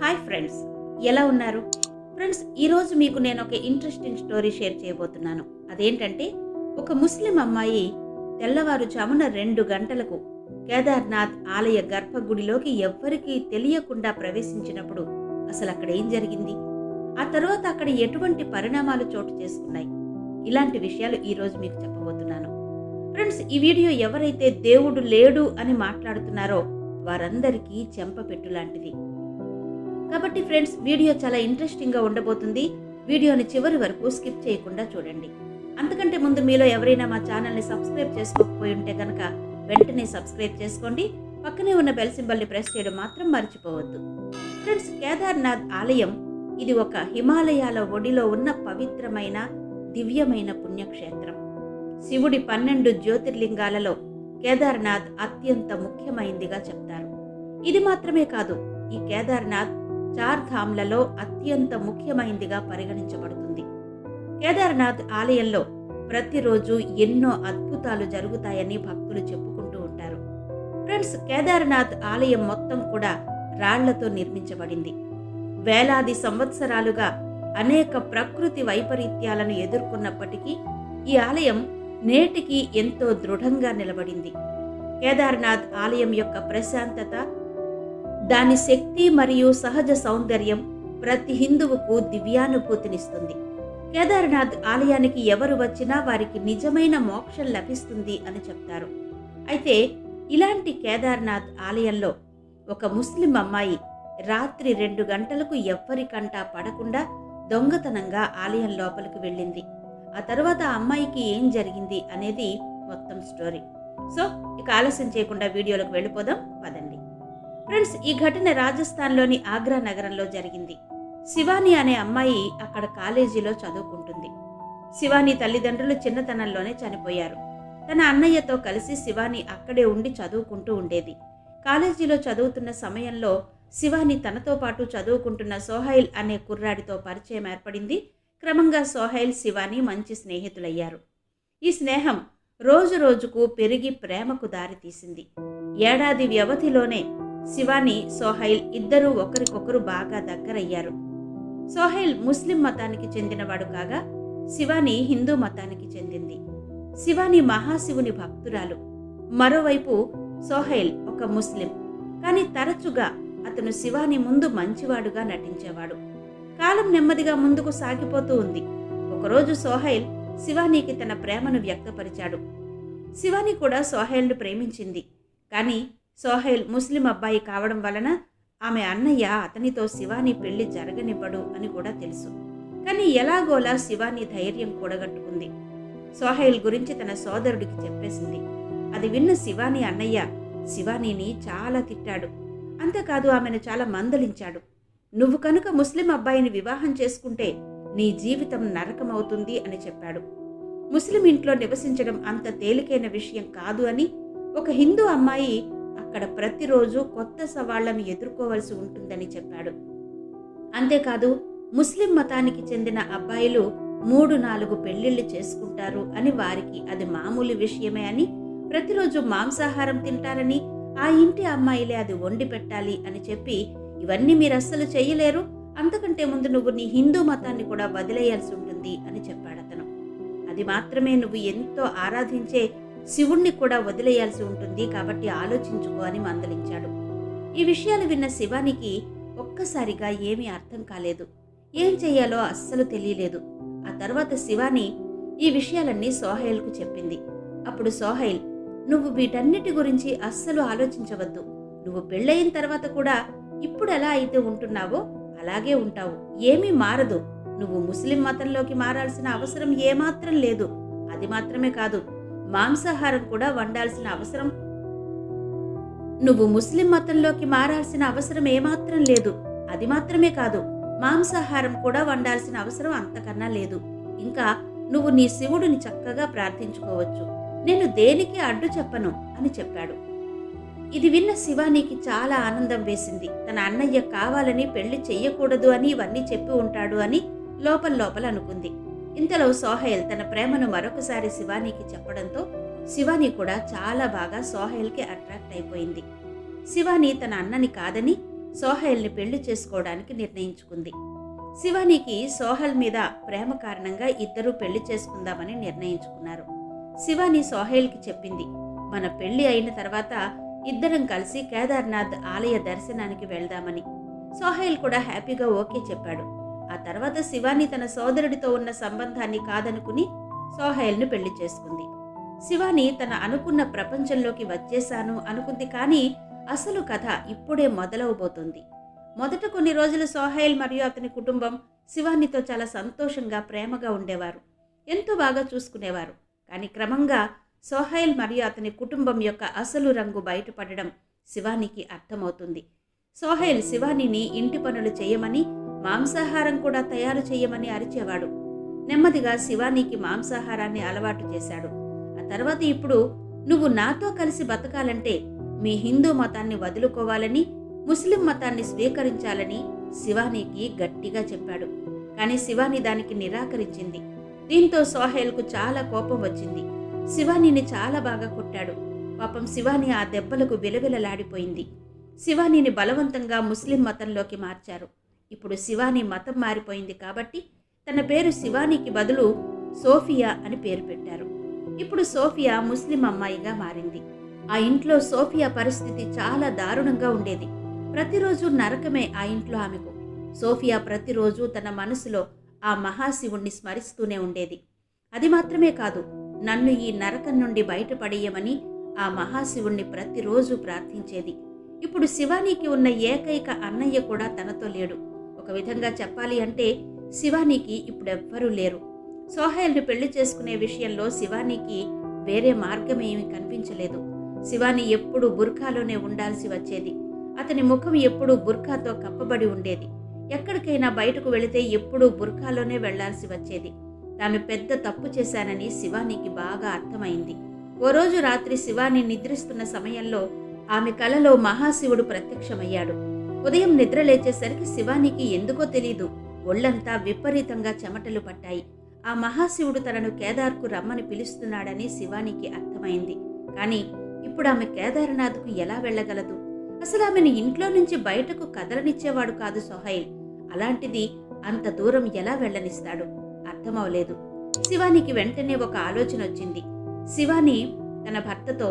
Hi friends ఎలా ఉన్నారు? Friends ఈరోజు మీకు నేను ఒక ఇంట్రెస్టింగ్ స్టోరీ షేర్ చేయబోతున్నాను. అదేంటంటే ఒక ముస్లిం అమ్మాయి తెల్లవారుజామున రెండు గంటలకు కేదార్నాథ్ ఆలయ గర్భగుడిలోకి ఎవ్వరికీ తెలియకుండా ప్రవేశించినప్పుడు అసలు అక్కడ ఏం జరిగింది? ఆ తర్వాత అక్కడ ఎటువంటి పరిణామాలు చోటు చేసుకున్నాయి? ఇలాంటి విషయాలు ఈరోజు మీకు చెప్పబోతున్నాను. ఫ్రెండ్స్ ఈ వీడియో ఎవరైతే దేవుడు లేడు అని మాట్లాడుతున్నారో వారందరికీ చెంపపెట్టు లాంటిది. కాబట్టి ఫ్రెండ్స్ వీడియో చాలా ఇంట్రెస్టింగ్గా ఉండబోతుంది. వీడియోని చివరి వరకు స్కిప్ చేయకుండా చూడండి. అంతకంటే ముందు మీలో ఎవరైనా మా ఛానల్ని సబ్స్క్రైబ్ చేసుకోకపోయి ఉంటే కనుక వెంటనే సబ్స్క్రైబ్ చేసుకోండి. పక్కనే ఉన్న బెల్ సింబల్ని ప్రెస్ చేయడం మాత్రం మర్చిపోవద్దు. ఫ్రెండ్స్ కేదార్నాథ్ ఆలయం ఇది ఒక హిమాలయాల ఒడిలో ఉన్న పవిత్రమైన దివ్యమైన పుణ్యక్షేత్రం. శివుడి పన్నెండు జ్యోతిర్లింగాలలో కేదార్నాథ్ అత్యంత ముఖ్యమైందిగా చెప్తారు. ఇది మాత్రమే కాదు ఈ కేదార్నాథ్ చార్ధామ్లలో అత్యంత ముఖ్యమైనదిగా పరిగణించబడుతుంది. కేదార్నాథ్ ఆలయంలో ప్రతిరోజు ఎన్నో అద్భుతాలు జరుగుతాయని భక్తులు చెప్పుకుంటూ ఉంటారు. ఫ్రెండ్స్ కేదార్నాథ్ ఆలయం మొత్తం కూడా రాళ్ళతో నిర్మించబడింది. వేలాది సంవత్సరాలుగా అనేక ప్రకృతి వైపరీత్యాలను ఎదుర్కొన్నప్పటికీ ఈ ఆలయం నేటికి ఎంతో దృఢంగా నిలబడింది. కేదార్నాథ్ ఆలయం యొక్క ప్రశాంతత దాని శక్తి మరియు సహజ సౌందర్యం ప్రతి హిందువుకు దివ్యానుభూతినిస్తుంది. కేదార్నాథ్ ఆలయానికి ఎవరు వచ్చినా వారికి నిజమైన మోక్షం లభిస్తుంది అని చెప్తారు. అయితే ఇలాంటి కేదార్నాథ్ ఆలయంలో ఒక ముస్లిం అమ్మాయి రాత్రి రెండు గంటలకు ఎవ్వరికంటా పడకుండా దొంగతనంగా ఆలయం లోపలికి వెళ్ళింది. ఆ తర్వాత అమ్మాయికి ఏం జరిగింది అనేది మొత్తం స్టోరీ. సో ఇక ఆలస్యం చేయకుండా వీడియోలకు వెళ్ళిపోదాం. పదండి. ఫ్రెండ్స్ ఈ ఘటన రాజస్థాన్లోని ఆగ్రా నగరంలో జరిగింది. శివాని అనే అమ్మాయి అక్కడ కాలేజీలో చదువుకుంటుంది. శివాని తల్లిదండ్రులు చిన్నతనంలోనే చనిపోయారు. తన అన్నయ్యతో కలిసి శివాని అక్కడే ఉండి చదువుకుంటూ ఉండేది. కాలేజీలో చదువుతున్న సమయంలో శివాని తనతో పాటు చదువుకుంటున్న సోహైల్ అనే కుర్రాడితో పరిచయం ఏర్పడింది. క్రమంగా సోహైల్ శివాని మంచి స్నేహితులయ్యారు. ఈ స్నేహం రోజు రోజుకు పెరిగి ప్రేమకు దారితీసింది. ఏడాది వ్యవధిలోనే శివాని సోహైల్ ఇద్దరూ ఒకరికొకరు బాగా దగ్గరయ్యారు. సోహైల్ ముస్లిం మతానికి చెందినవాడు కాగా శివాని హిందూ మతానికి చెందింది. శివాని మహాశివుని భక్తురాలు. మరోవైపు సోహైల్ ఒక ముస్లిం. కానీ తరచుగా అతను శివాని ముందు మంచివాడుగా నటించేవాడు. కాలం నెమ్మదిగా ముందుకు సాగిపోతూ ఉంది. ఒకరోజు సోహైల్ శివానీకి తన ప్రేమను వ్యక్తపరిచాడు. శివాని కూడా సోహైల్ను ప్రేమించింది. కానీ సోహైల్ ముస్లిం అబ్బాయి కావడం వలన ఆమె అన్నయ్య అతనితో శివాని పెళ్ళి జరగనివ్వడు అని కూడా తెలుసు. కానీ ఎలాగోలా శివాని ధైర్యం కూడగట్టుకుంది. సోహైల్ గురించి తన సోదరుడికి చెప్పేసింది. అది విన్న శివాని అన్నయ్య శివానీని చాలా తిట్టాడు. అంతేకాదు ఆమెను చాలా మందలించాడు. నువ్వు కనుక ముస్లిం అబ్బాయిని వివాహం చేసుకుంటే నీ జీవితం నరకమవుతుంది అని చెప్పాడు. ముస్లిం ఇంట్లో నివసించడం అంత తేలికైన విషయం కాదు అని ఒక హిందూ అమ్మాయి అక్కడ ప్రతిరోజు కొత్త సవాళ్ళను ఎదుర్కోవలసి ఉంటుందని చెప్పాడు. అంతేకాదు ముస్లిం మతానికి చెందిన అబ్బాయిలు మూడు నాలుగు పెళ్ళిళ్ళు చేసుకుంటారు అని వారికి అది మామూలు విషయమే అని ప్రతిరోజు మాంసాహారం తింటారని ఆ ఇంటి అమ్మాయిలే అది వండి పెట్టాలి అని చెప్పి ఇవన్నీ మీరు అస్సలు చేయలేరు. అంతకంటే ముందు నువ్వు నీ హిందూ మతాన్ని కూడా వదిలేయాల్సి ఉంటుంది అని చెప్పాడు అతను అది మాత్రమే నువ్వు ఎంతో ఆరాధించే శివుణ్ణి కూడా వదిలేయాల్సి ఉంటుంది కాబట్టి ఆలోచించుకో అని మందలించాడు. ఈ విషయాలు విన్న శివానికి ఒక్కసారిగా ఏమీ అర్థం కాలేదు. ఏం చెయ్యాలో అస్సలు తెలియలేదు. ఆ తర్వాత శివాని ఈ విషయాలన్నీ సోహైల్కు చెప్పింది. అప్పుడు సోహైల్ నువ్వు వీటన్నిటి గురించి అస్సలు ఆలోచించవద్దు. నువ్వు పెళ్ళయిన తర్వాత కూడా ఇప్పుడు ఎలా అయితే ఉంటున్నావో అలాగే ఉంటావు. ఏమీ మారదు. నువ్వు ముస్లిం మతంలోకి మారాల్సిన అవసరం ఏమాత్రం లేదు. అది మాత్రమే కాదు. మాంసాహారం కూడా వండాల్సిన అవసరం. నువ్వు ముస్లిం మతంలోకి మారాల్సిన అవసరం ఏమాత్రం లేదు. అది మాత్రమే కాదు మాంసాహారం కూడా వండాల్సిన అవసరం అంతకన్నా లేదు. ఇంకా నువ్వు నీ శివుడిని చక్కగా ప్రార్థించుకోవచ్చు. నేను దేనికి అడ్డు చెప్పను అని చెప్పాడు. ఇది విన్న శివానికి చాలా ఆనందం వేసింది. తన అన్నయ్య కావాలని పెళ్ళి చెయ్యకూడదు అని ఇవన్నీ చెప్పి ఉంటాడు అని లోపల లోపల అనుకుంది. ఇంతలో సోహైల్ తన ప్రేమను మరొకసారి శివానీకి చెప్పడంతో శివాని కూడా చాలా బాగా సోహైల్కి అట్రాక్ట్ అయిపోయింది. శివాని తన అన్నని కాదని సోహైల్ని పెళ్ళి చేసుకోవడానికి నిర్ణయించుకుంది. శివానికి సోహల్ మీద ప్రేమ కారణంగా ఇద్దరూ పెళ్ళి చేసుకుందామని నిర్ణయించుకున్నారు. శివాని సోహైల్కి చెప్పింది మన పెళ్ళి అయిన తర్వాత ఇద్దరం కలిసి కేదార్నాథ్ ఆలయ దర్శనానికి వెళ్దామని. సోహైల్ కూడా హ్యాపీగా ఓకే చెప్పాడు. ఆ తర్వాత శివాని తన సోదరుడితో ఉన్న సంబంధాన్ని కాదనుకుని సోహైల్ను పెళ్ళి చేసుకుంది. శివాని తన అనుకున్న ప్రపంచంలోకి వచ్చేశాను అనుకుంది కానీ అసలు కథ ఇప్పుడే మొదలవబోతుంది. మొదట కొన్ని రోజులు సోహైల్ మరియు అతని కుటుంబం శివానితో చాలా సంతోషంగా ప్రేమగా ఉండేవారు. ఎంతో బాగా చూసుకునేవారు. కానీ క్రమంగా సోహైల్ మరియు అతని కుటుంబం యొక్క అసలు రంగు బయటపడడం శివానికి అర్థమవుతుంది. సోహైల్ శివానిని ఇంటి పనులు చేయమని మాంసాహారం కూడా తయారు చేయమని అరిచేవాడు. నెమ్మదిగా శివానికి మాంసాహారాన్ని అలవాటు చేశాడు. ఆ తర్వాత ఇప్పుడు నువ్వు నాతో కలిసి బతకాలంటే మీ హిందూ మతాన్ని వదులుకోవాలని ముస్లిం మతాన్ని స్వీకరించాలని శివానికి గట్టిగా చెప్పాడు. కానీ శివాని దానికి నిరాకరించింది. దీంతో సోహేల్కు చాలా కోపం వచ్చింది. శివానిని చాలా బాగా కొట్టాడు. పాపం శివాని ఆ దెబ్బలకు విలవిలలాడిపోయింది. శివానిని బలవంతంగా ముస్లిం మతంలోకి మార్చారు. ఇప్పుడు శివాని మతం మారిపోయింది కాబట్టి తన పేరు శివానికి బదులు సోఫియా అని పేరు పెట్టారు. ఇప్పుడు సోఫియా ముస్లిం అమ్మాయిగా మారింది. ఆ ఇంట్లో సోఫియా పరిస్థితి చాలా దారుణంగా ఉండేది. ప్రతిరోజు నరకమే ఆ ఇంట్లో ఆమెకు. సోఫియా ప్రతిరోజు తన మనసులో ఆ మహాశివుణ్ణి స్మరిస్తూనే ఉండేది. అది మాత్రమే కాదు నన్ను ఈ నరకం నుండి బయటపడేయమని ఆ మహాశివుణ్ణి ప్రతిరోజు ప్రార్థించేది. ఇప్పుడు శివానికి ఉన్న ఏకైక అన్నయ్య కూడా తనతో లేడు. ఒక విధంగా చెప్పాలి అంటే శివానికి ఇప్పుడెవ్వరూ లేరు. సోహైల్ని పెళ్ళి చేసుకునే విషయంలో శివానికి వేరే మార్గమేమి కనిపించలేదు. శివాని ఎప్పుడూ బుర్ఖాలోనే ఉండాల్సి వచ్చేది. అతని ముఖం ఎప్పుడూ బుర్ఖాతో కప్పబడి ఉండేది. ఎక్కడికైనా బయటకు వెళితే ఎప్పుడూ బుర్ఖాలోనే వెళ్ళాల్సి వచ్చేది. తాను పెద్ద తప్పు చేశానని శివానికి బాగా అర్థమైంది. ఓ రోజు రాత్రి శివాని నిద్రిస్తున్న సమయంలో ఆమె కలలో మహాశివుడు ప్రత్యక్షమయ్యాడు. ఉదయం నిద్ర లేచేసరికి శివానికి ఎందుకో తెలీదు. ఒళ్ళంతా విపరీతంగా చెమటలు పట్టాయి. ఆ మహాశివుడు తనను కేదార్కు రమ్మని పిలుస్తున్నాడని శివానికి అర్థమైంది. కానీ ఇప్పుడు ఆమె కేదార్నాథ్కు ఎలా వెళ్ళగలదు? అసలు ఆమెను ఇంట్లో నుంచి బయటకు కదలనిచ్చేవాడు కాదు సోహైల్. అలాంటిది అంత దూరం ఎలా వెళ్ళనిస్తాడు? అర్థమవలేదు శివానికి వెంటనే ఒక ఆలోచన వచ్చింది. శివాని తన భర్తతో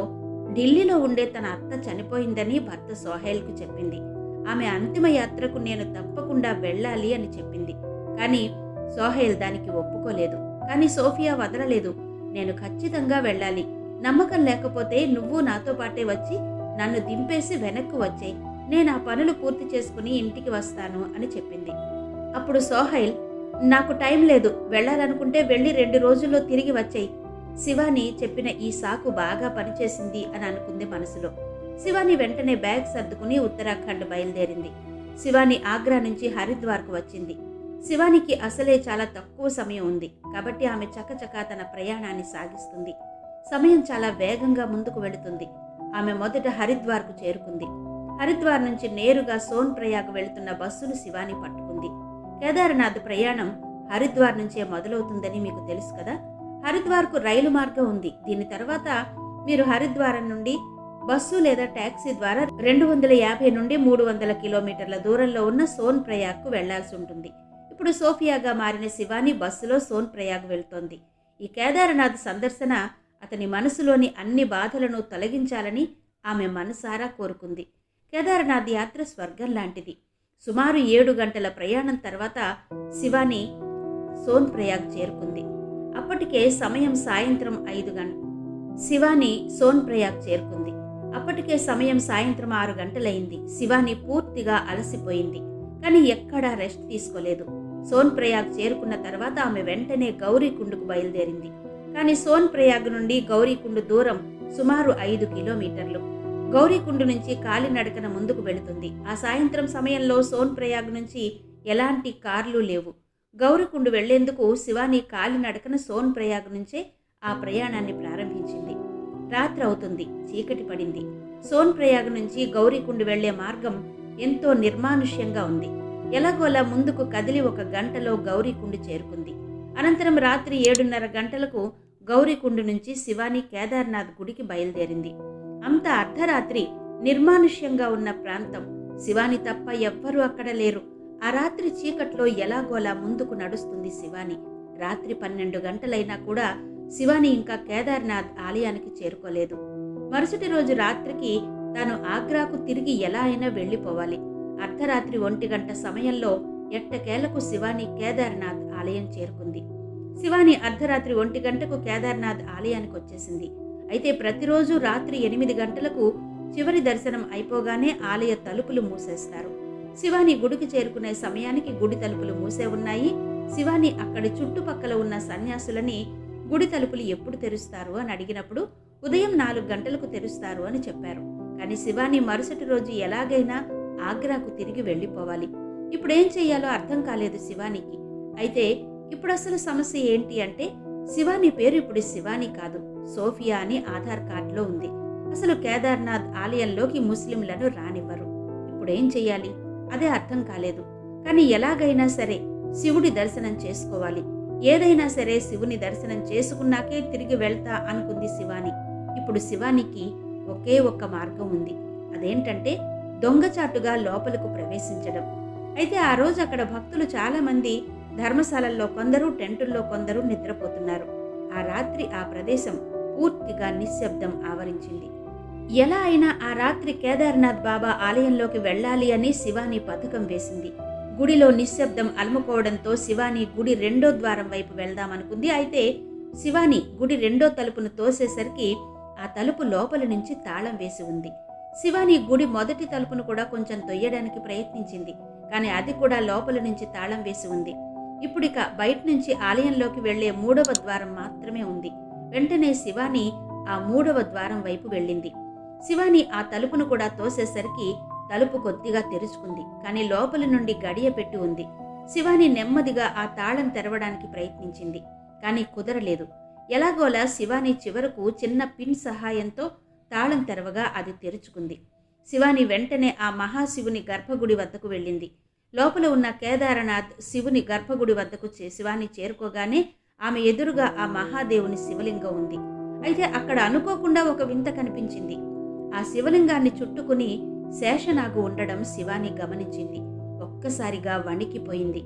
ఢిల్లీలో ఉండే తన అత్త చనిపోయిందని భర్త సోహైల్కు చెప్పింది. ఆమె అంతిమ యాత్రకు నేను తప్పకుండా వెళ్ళాలి అని చెప్పింది. కానీ సోహైల్ దానికి ఒప్పుకోలేదు. కానీ సోఫియా వదలలేదు. నేను ఖచ్చితంగా వెళ్ళాలి. నమ్మకం లేకపోతే నువ్వు నాతో పాటే వచ్చి నన్ను దింపేసి వెనక్కు వచ్చాయి నేను ఆ పనులు పూర్తి చేసుకుని ఇంటికి వస్తాను అని చెప్పింది. అప్పుడు సోహైల్ నాకు టైం లేదు. వెళ్ళాలనుకుంటే వెళ్ళి రెండు రోజుల్లో తిరిగి వచ్చేయి. శివాని చెప్పిన ఈ సాకు బాగా పనిచేసింది అని అనుకుంది మనసులో. శివాని వెంటనే బ్యాగ్ సర్దుకుని ఉత్తరాఖండ్ బయలుదేరింది. శివాని ఆగ్రా నుంచి హరిద్వార్కు వచ్చింది. శివానికి అసలే చాలా తక్కువ సమయం ఉంది. కాబట్టి ఆమె చకచకా తన ప్రయాణాన్ని సాగిస్తుంది. సమయం చాలా వేగంగా ముందుకు వెళుతుంది. ఆమె మొదట హరిద్వార్కు చేరుకుంది. హరిద్వార్ నుంచి నేరుగా సోన్ ప్రయాగ్ వెళుతున్న బస్సును శివాని పట్టుకుంది. కేదార్నాథ్ ప్రయాణం హరిద్వార్ నుంచే మొదలవుతుందని మీకు తెలుసు కదా? హరిద్వార్కు రైలు మార్గం ఉంది. దీని తర్వాత మీరు హరిద్వారం నుండి బస్సు లేదా ట్యాక్సీ ద్వారా రెండు వందల యాభై నుండి మూడు వందల కిలోమీటర్ల దూరంలో ఉన్న సోన్ ప్రయాగ్కు వెళ్ళాల్సి ఉంటుంది. ఇప్పుడు సోఫియాగా మారిన శివాని బస్సులో సోన్ ప్రయాగ్ వెళ్తోంది. ఈ కేదారనాథ్ సందర్శన అతని మనసులోని అన్ని బాధలను తొలగించాలని ఆమె మనసారా కోరుకుంది. కేదారనాథ్ యాత్ర స్వర్గం లాంటిది. సుమారు ఏడు గంటల ప్రయాణం తర్వాత శివాని సోన్ ప్రయాగ్ చేరుకుంది. అప్పటికే సమయం సాయంత్రం ఐదు గంట శివాని సోన్ ప్రయాగ్ చేరుకుంది. అప్పటికే సమయం సాయంత్రం ఆరు గంటలైంది. శివాని పూర్తిగా అలసిపోయింది. కానీ ఎక్కడా రెస్ట్ తీసుకోలేదు. సోన్ ప్రయాగ్ చేరుకున్న తర్వాత ఆమె వెంటనే గౌరీకుండుకు బయలుదేరింది. కానీ సోన్ ప్రయాగ్ నుండి గౌరీకుండు దూరం సుమారు ఐదు కిలోమీటర్లు. గౌరీకుండు నుంచి కాలినడకన ముందుకు వెళుతుంది. ఆ సాయంత్రం సమయంలో సోన్ ప్రయాగ్ నుంచి ఎలాంటి కార్లు లేవు. గౌరీకుండు వెళ్ళేందుకు శివాని కాలినడకన సోన్ ప్రయాగ్ నుంచే ఆ ప్రయాణాన్ని ప్రారంభించింది. రాత్రి అవుతుంది చీకటి పడింది. సోన్ ప్రయాగ్ నుంచి గౌరీకుండు వెళ్ళే మార్గం ఎంతో నిర్మానుష్యంగా ఉంది. ఎలాగోలా ముందుకు కదిలి ఒక గంటలో గౌరీకుండు చేరుకుంది. అనంతరం రాత్రి ఏడున్నర గంటలకు గౌరీకుండు నుంచి శివాని కేదార్నాథ్ గుడికి బయలుదేరింది. అంత అర్ధరాత్రి నిర్మానుష్యంగా ఉన్న ప్రాంతం శివాని తప్ప ఎవ్వరూ అక్కడ లేరు. ఆ రాత్రి చీకట్లో ఎలాగోలా ముందుకు నడుస్తుంది శివాని. రాత్రి పన్నెండు గంటలైనా కూడా శివాని ఇంకా కేదార్నాథ్ ఆలయానికి చేరుకోలేదు. మరుసటి రోజు రాత్రికి తాను ఆగ్రాకు తిరిగి ఎలా అయినా వెళ్ళిపోవాలి. అర్ధరాత్రి ఒంటి గంట సమయంలో ఎట్టకేలకు శివాని కేదార్నాథ్ ఆలయం చేరుకుంది. శివాని అర్ధరాత్రి ఒంటి గంటకు కేదార్నాథ్ ఆలయానికి వచ్చేసింది. అయితే ప్రతిరోజు రాత్రి ఎనిమిది గంటలకు చివరి దర్శనం అయిపోగానే ఆలయ తలుపులు మూసేస్తారు. శివాని గుడికి చేరుకునే సమయానికి గుడి తలుపులు మూసే ఉన్నాయి. శివాని అక్కడి చుట్టుపక్కల ఉన్న సన్యాసులని గుడి తలుపులు ఎప్పుడు తెరుస్తారు అని అడిగినప్పుడు ఉదయం నాలుగు గంటలకు తెరుస్తారు అని చెప్పారు. కానీ శివాని మరుసటి రోజు ఎలాగైనా ఆగ్రాకు తిరిగి వెళ్ళిపోవాలి. ఇప్పుడు ఏం చెయ్యాలో అర్థం కాలేదు శివానికి. అయితే ఇప్పుడు అసలు సమస్య ఏంటి అంటే శివాని పేరు ఇప్పుడు శివాని కాదు సోఫియా అని ఆధార్ కార్డులో ఉంది. అసలు కేదార్నాథ్ ఆలయంలోకి ముస్లింలను రానివ్వరు. ఇప్పుడు ఏం చెయ్యాలి అదే అర్థం కాలేదు. కానీ ఎలాగైనా సరే శివుడి దర్శనం చేసుకోవాలి. ఏదైనా సరే శివుని దర్శనం చేసుకున్నాకే తిరిగి వెళ్తా అనుకుంది శివాని. ఇప్పుడు శివానికి ఒకే ఒక్క మార్గం ఉంది. అదేంటంటే దొంగచాటుగా లోపలకు ప్రవేశించడం. అయితే ఆ రోజు అక్కడ భక్తులు చాలామంది ధర్మశాలల్లో కొందరు టెంటుల్లో కొందరు నిద్రపోతున్నారు. ఆ రాత్రి ఆ ప్రదేశం పూర్తిగా నిశ్శబ్దం ఆవరించింది. ఎలా అయినా ఆ రాత్రి కేదార్నాథ్ బాబా ఆలయంలోకి వెళ్ళాలి అని శివాని పథకం వేసింది. గుడిలో నిశ్శబ్దం అలముకోవడంతో శివాని గుడి రెండో ద్వారం వైపు వెళ్దామనుకుంది. అయితే శివాని గుడి రెండో తలుపును తోసేసరికి ఆ తలుపు లోపల నుంచి తాళం వేసి ఉంది. శివాని గుడి మొదటి తలుపును కూడా కొంచెం తొయ్యడానికి ప్రయత్నించింది కానీ అది కూడా లోపల నుంచి తాళం వేసి ఉంది. ఇప్పుడిక బయట నుంచి ఆలయంలోకి వెళ్ళే మూడవ ద్వారం మాత్రమే ఉంది. వెంటనే శివాని ఆ మూడవ ద్వారం వైపు వెళ్ళింది. శివాని ఆ తలుపును కూడా తోసేసరికి తలుపు కొద్దిగా తెరుచుకుంది. కానీ లోపలి నుండి గడియ పెట్టి ఉంది. శివాని నెమ్మదిగా ఆ తాళం తెరవడానికి ప్రయత్నించింది. కానీ కుదరలేదు. ఎలాగోలా శివాని చివరకు చిన్న పిన్ సహాయంతో తాళం తెరవగా అది తెరుచుకుంది. శివాని వెంటనే ఆ మహాశివుని గర్భగుడి వద్దకు వెళ్ళింది. లోపల ఉన్న కేదారనాథ్ శివుని గర్భగుడి వద్దకు చే- శివాని చేరుకోగానే ఆమె ఎదురుగా ఆ మహాదేవుని శివలింగం ఉంది. అయితే అక్కడ అనుకోకుండా ఒక వింత కనిపించింది. ఆ శివలింగాన్ని చుట్టుకుని శేషనాగు ఉండడం శివాని గమనించింది. ఒక్కసారిగా వణికిపోయింది.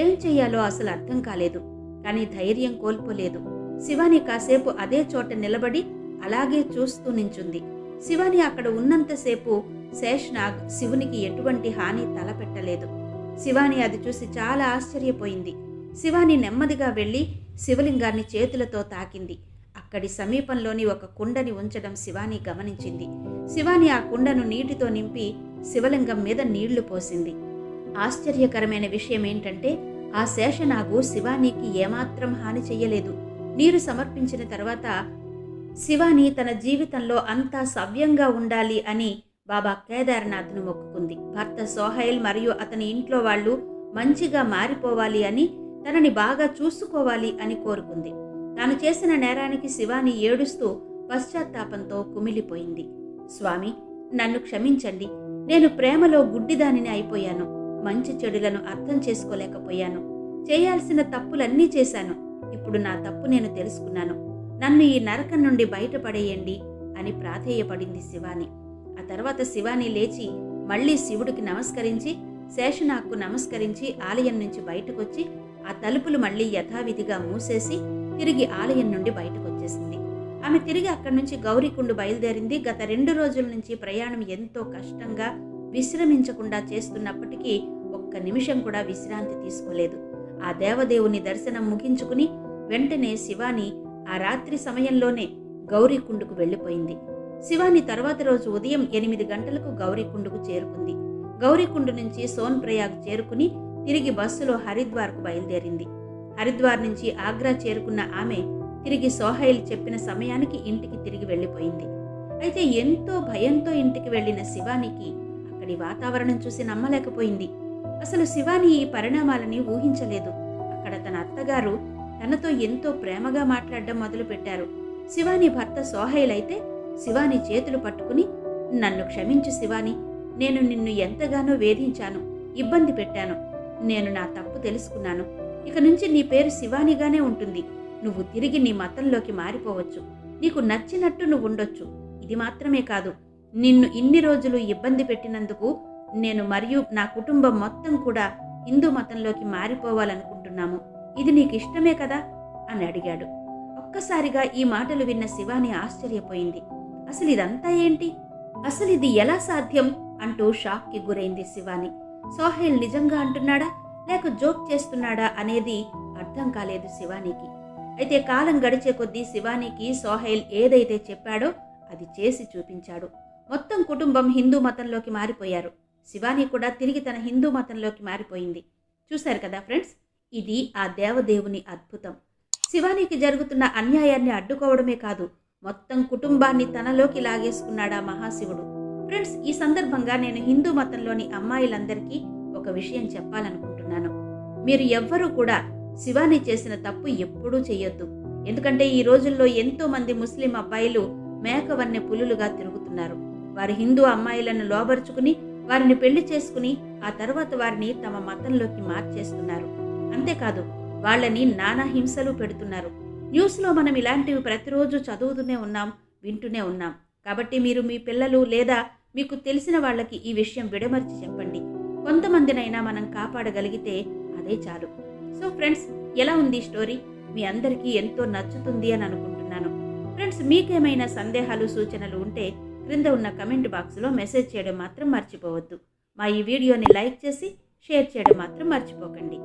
ఏం చెయ్యాలో అసలు అర్థం కాలేదు. కానీ ధైర్యం కోల్పోలేదు. శివాని కాసేపు అదే చోట నిలబడి అలాగే చూస్తూ నించుంది. శివాని అక్కడ ఉన్నంతసేపు శేష్నాగ్ శివునికి ఎటువంటి హాని తలపెట్టలేదు. శివాని అది చూసి చాలా ఆశ్చర్యపోయింది. శివాని నెమ్మదిగా వెళ్ళి శివలింగాన్ని చేతులతో తాకింది. అక్కడి సమీపంలోని ఒక కుండని ఉంచడం శివాని గమనించింది. శివాని ఆ కుండను నీటితో నింపి శివలింగం మీద నీళ్ళు పోసింది. ఆశ్చర్యకరమైన విషయం ఏంటంటే ఆ శేషనాగు శివానికి ఏమాత్రం హాని చెయ్యలేదు. నీరు సమర్పించిన తర్వాత శివాని తన జీవితంలో అంతా సవ్యంగా ఉండాలి అని బాబా కేదార్నాథ్ను మొక్కుకుంది. భర్త సోహైల్ మరియు అతని ఇంట్లో వాళ్ళు మంచిగా మారిపోవాలి అని తనని బాగా చూసుకోవాలి అని కోరుకుంది. తాను చేసిన నేరానికి శివాని ఏడుస్తూ పశ్చాత్తాపంతో కుమిలిపోయింది. స్వామి నన్ను క్షమించండి. నేను ప్రేమలో గుడ్డిదానిని అయిపోయాను. మంచి చెడులను అర్థం చేసుకోలేకపోయాను. చేయాల్సిన తప్పులన్నీ చేశాను. ఇప్పుడు నా తప్పు నేను తెలుసుకున్నాను. నన్ను ఈ నరకం నుండి బయటపడేయండి అని ప్రాధేయపడింది శివాని. ఆ తర్వాత శివాని లేచి మళ్ళీ శివుడికి నమస్కరించి శేషనాగ్కు నమస్కరించి ఆలయం నుంచి బయటకొచ్చి ఆ తలుపులు మళ్ళీ యథావిధిగా మూసేసి తిరిగి ఆలయం నుండి బయటకొచ్చేసింది. ఆమె తిరిగి అక్కడి నుంచి గౌరీకుండు బయలుదేరింది. గత రెండు రోజుల నుంచి ప్రయాణం ఎంతో కష్టంగా విశ్రమించకుండా చేస్తున్నప్పటికీ ఒక్క నిమిషం కూడా విశ్రాంతి తీసుకోలేదు. ఆ దేవదేవుని దర్శనం ముగించుకుని వెంటనే శివాని ఆ రాత్రి సమయంలోనే గౌరీకుండుకు వెళ్ళిపోయింది. శివాని తర్వాత రోజు ఉదయం ఎనిమిది గంటలకు గౌరీకుండుకు చేరుకుంది. గౌరీకుండు నుంచి సోన్ ప్రయాగ్ చేరుకుని తిరిగి బస్సులో హరిద్వార్కు బయలుదేరింది. హరిద్వార్ నుంచి ఆగ్రా చేరుకున్న ఆమె తిరిగి సోహైల్ చెప్పిన సమయానికి ఇంటికి తిరిగి వెళ్ళిపోయింది. అయితే ఎంతో భయంతో ఇంటికి వెళ్ళిన శివానికి అక్కడి వాతావరణం చూసి నమ్మలేకపోయింది. అసలు శివాని ఈ పరిణామాలని ఊహించలేదు. అక్కడ తన అత్తగారు తనతో ఎంతో ప్రేమగా మాట్లాడడం మొదలుపెట్టారు. శివాని భర్త సోహైల్ అయితే శివాని చేతులు పట్టుకుని నన్ను క్షమించు శివాని నేను నిన్ను ఎంతగానో వేధించాను ఇబ్బంది పెట్టాను నేను నా తప్పు తెలుసుకున్నాను ఇక నుంచి నీ పేరు శివానిగానే ఉంటుంది. నువ్వు తిరిగి నీ మతంలోకి మారిపోవచ్చు. నీకు నచ్చినట్టు నువ్వు ఉండొచ్చు ఇది మాత్రమే కాదు నిన్ను ఇన్ని రోజులు ఇబ్బంది పెట్టినందుకు నేను మరియు నా కుటుంబం మొత్తం కూడా హిందూ మతంలోకి మారిపోవాలనుకుంటున్నాము. ఇది నీకు ఇష్టమే కదా? అని అడిగాడు. ఒక్కసారిగా ఈ మాటలు విన్న శివాని ఆశ్చర్యపోయింది. అసలు ఇదంతా ఏంటి? అసలు ఇది ఎలా సాధ్యం? అంటూ షాక్కి గురైంది శివాని. సోహెల్ నిజంగా అంటున్నాడా? లేక జోక్ చేస్తున్నాడా అనేది అర్థం కాలేదు శివానికి. అయితే కాలం గడిచే కొద్దీ శివానికి సోహైల్ ఏదైతే చెప్పాడో అది చేసి చూపించాడు. మొత్తం కుటుంబం హిందూ మతంలోకి మారిపోయారు. శివాని కూడా తిరిగి తన హిందూ మతంలోకి మారిపోయింది. చూశారు కదా ఫ్రెండ్స్? ఇది ఆ దేవదేవుని అద్భుతం. శివానికి జరుగుతున్న అన్యాయాన్ని అడ్డుకోవడమే కాదు మొత్తం కుటుంబాన్ని తనలోకి లాగేసుకున్నాడా మహాశివుడు. ఫ్రెండ్స్ ఈ సందర్భంగా నేను హిందూ మతంలోని అమ్మాయిలందరికీ ఒక విషయం చెప్పాలనుకుంటున్నాను. మీరు ఎవ్వరూ కూడా శివాని చేసిన తప్పు ఎప్పుడూ చేయొద్దు ఎందుకంటే ఈ రోజుల్లో ఎంతో మంది ముస్లిం అబ్బాయిలు మేకవన్నె పులులుగా తిరుగుతున్నారు. వారి హిందూ అమ్మాయిలను లోబరుచుకుని వారిని పెళ్ళి చేసుకుని ఆ తర్వాత వారిని తమ మతంలోకి మార్చేస్తున్నారు. అంతేకాదు వాళ్ళని నానా హింసలు పెడుతున్నారు. న్యూస్లో మనం ఇలాంటివి ప్రతిరోజు చదువుతూనే ఉన్నాం వింటూనే ఉన్నాం. కాబట్టి మీరు మీ పిల్లలు లేదా మీకు తెలిసిన వాళ్ళకి ఈ విషయం విడమర్చి చెప్పండి. కొంతమందినైనా మనం కాపాడగలిగితే అదే చాలు. సో ఫ్రెండ్స్ ఎలా ఉంది స్టోరీ? మీ అందరికీ ఎంతో నచ్చుతుంది అని అనుకుంటున్నాను. ఫ్రెండ్స్ మీకేమైనా సందేహాలు సూచనలు ఉంటే క్రింద ఉన్న కమెంట్ బాక్స్లో మెసేజ్ చేయడం మాత్రం మర్చిపోవద్దు. మా ఈ వీడియోని లైక్ చేసి షేర్ చేయడం మాత్రం మర్చిపోకండి.